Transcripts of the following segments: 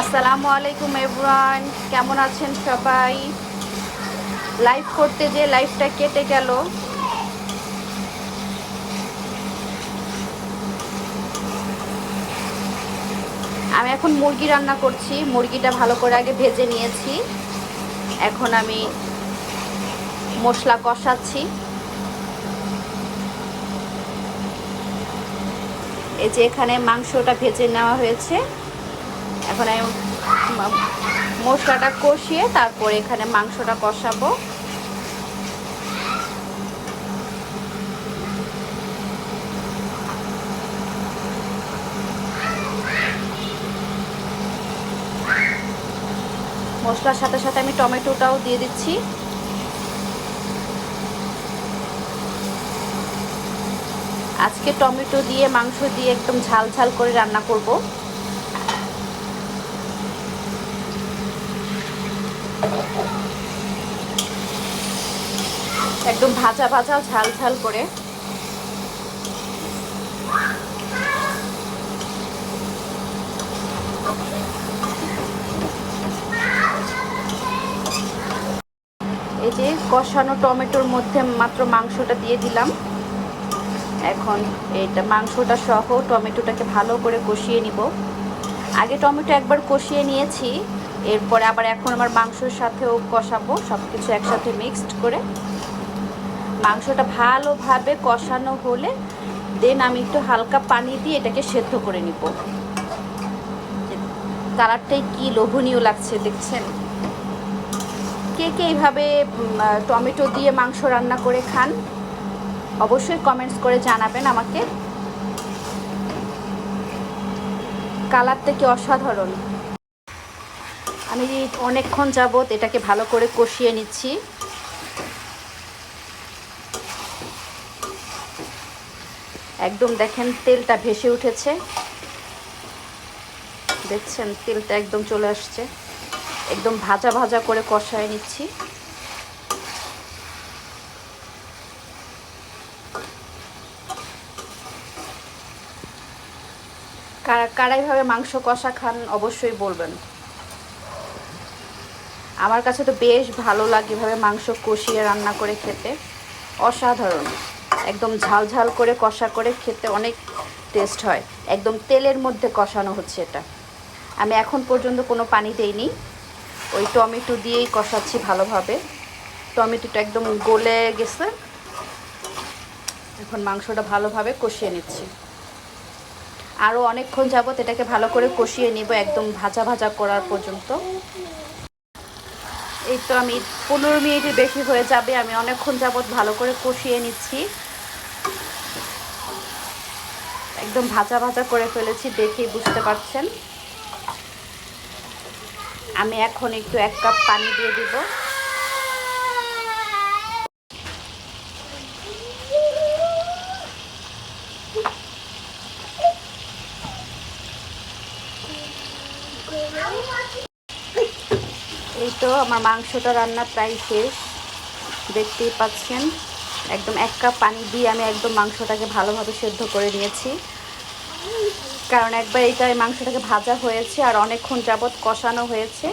আসসালামু আলাইকুম এভরান কেমন আছেন সবাই? লাইভ করতে যে লাইভটা কেটে গেল। আমি এখন মুরগি রান্না করছি, মুরগিটা ভালো করে আগে ভেজে নিয়েছি। এখন আমি মশলা কষাচ্ছি। এই যে এখানে মাংসটা ভেজে নেওয়া হয়েছে। এখন আমি মশলাটা কষিয়ে তারপর এখানে মাংসটা কষাবো। মশলার সাথে সাথে আমি টমেটোটাও দিয়ে দিচ্ছি। আজকে টমেটো দিয়ে, মাংস দিয়ে একদম ঝাল ঝাল করে রান্না করব। একদম ভাজা ভাজা ঝাল ঝাল করে। এই যে কষানো টমেটোর মধ্যে মাত্র মাংসটা দিয়ে দিলাম। এখন এটা মাংসটা সহ টমেটোটাকে ভালো করে কষিয়ে নিব। আগে টমেটো একবার কষিয়ে নিয়েছি, এরপরে আবার এখন আমার মাংসর সাথেও কষাবো সব কিছু একসাথে মিক্সড করে। মাংসটা ভালোভাবে কষানো হলে দেন আমি একটু হালকা পানি দিয়ে এটাকে সেদ্ধ করে নিব। কালারটাই কি লোভনীয় লাগছে দেখছেন? কে কে এইভাবে টমেটো দিয়ে মাংস রান্না করে খান, অবশ্যই কমেন্টস করে জানাবেন আমাকে। কালারটা কি অসাধারণ। আমি অনেকক্ষণ যাবত এটাকে ভালো করে কষিয়ে নিচ্ছি। একদম দেখেন, তেলটা ভেসে উঠেছে। দেখছেন, তেলটা একদম চলে আসছে। একদম ভাজা ভাজা করে কষায় নিচ্ছি। কারা কারাইভাবে মাংস কষা খান, অবশ্যই বলবেন। আমার কাছে তো বেশ ভালো লাগে এভাবে মাংস কষিয়ে রান্না করে খেতে। অসাধারণ। একদম ঝাল ঝাল করে কষা করে খেতে অনেক টেস্ট হয়। একদম তেলের মধ্যে কষানো হচ্ছে এটা। আমি এখন পর্যন্ত কোনো পানি দেইনি। ওই টমেটো দিয়েই কষাচ্ছি ভালোভাবে। টমেটোটা একদম গলে গেছে। এখন মাংসটা ভালোভাবে কষিয়ে নিচ্ছি। আরও অনেকক্ষণ যাবত এটাকে ভালো করে কষিয়ে নিব একদম ভাজা ভাজা করার পর্যন্ত। এই তো আমি পনেরো মিনিটের বেশি হয়ে যাবে। আমি অনেকক্ষণ যাবত ভালো করে কষিয়ে নিচ্ছি। একদম ভাজা ভাজা করে ফেলেছি দেখেই বুঝতে পারছেন। আমি এখন একটু এক কাপ পানি দিয়ে দিব। এই তো আমার মাংসটা রান্না প্রায় শেষ। দেখতেই পাচ্ছেন। একদম এক কাপ পানি দিয়ে আমি একদম মাংসটাকে ভালোভাবে সেদ্ধ করে নিয়েছি। কারণ একবার এইটা মাংসটাকে ভাজা হয়েছে আর অনেকক্ষণ যাবৎ কষানো হয়েছে।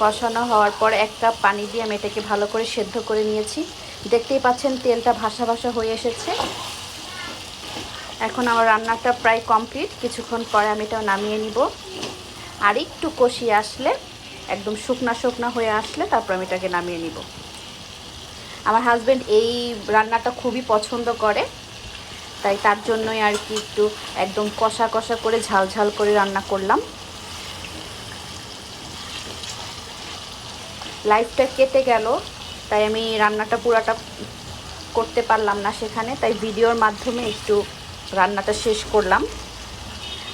কষানো হওয়ার পর এক কাপ পানি দিয়ে আমি এটাকে ভালো করে সেদ্ধ করে নিয়েছি। দেখতেই পাচ্ছেন তেলটা ভাসা ভাসা হয়ে এসেছে। এখন আমার রান্নাটা প্রায় কমপ্লিট। কিছুক্ষণ পরে আমি এটা নামিয়ে নিব। আর একটু কষিয়ে আসলে, একদম শুকনা শুকনা হয়ে আসলে তারপর আমি এটাকে নামিয়ে নিব। আমার হাজব্যান্ড এই রান্নাটা খুবই পছন্দ করে, তাই তার জন্যই আর কি একটু একদম কষা কষা করে ঝাল ঝাল করে রান্না করলাম। লাইফটা কেটে গেল, তাই আমি রান্নাটা পুরাটা করতে পারলাম না সেখানে, তাই ভিডিওর মাধ্যমে একটু রান্নাটা শেষ করলাম।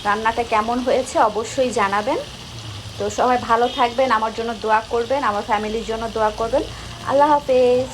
রান্নাটা কেমন হয়েছে অবশ্যই জানাবেন। তো সবাই ভালো থাকবেন, আমার জন্য দোয়া করবেন, আমার ফ্যামিলির জন্য দোয়া করবেন। আল্লাহ হাফেজ।